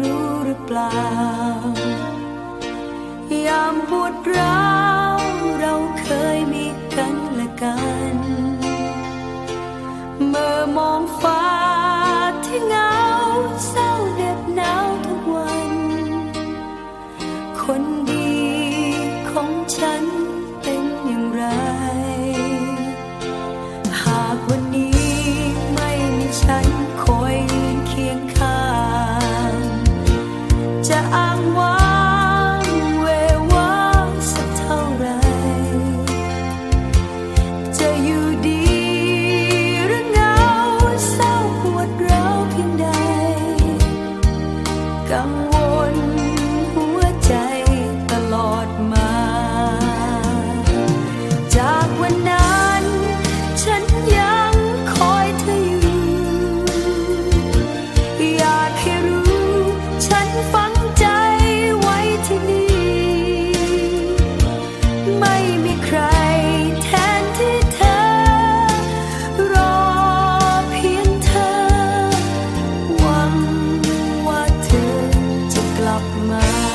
รู้หรือเปล่า ยามปวดร้าวเราเคยมีกันและกัน เมื่อมองฟ้าที่เหงาเศร้าเหน็บหนาวทุกวัน คนดีของฉัน 当我。ับมา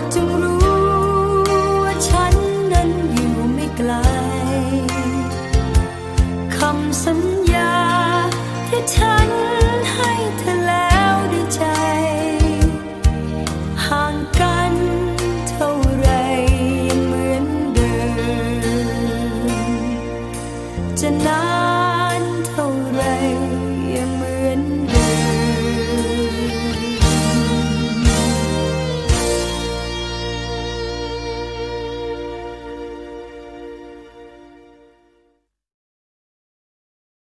ดจงรู้ว่าฉันนั้นอยู่ไม่ไกลคำสัญญาที่ฉัน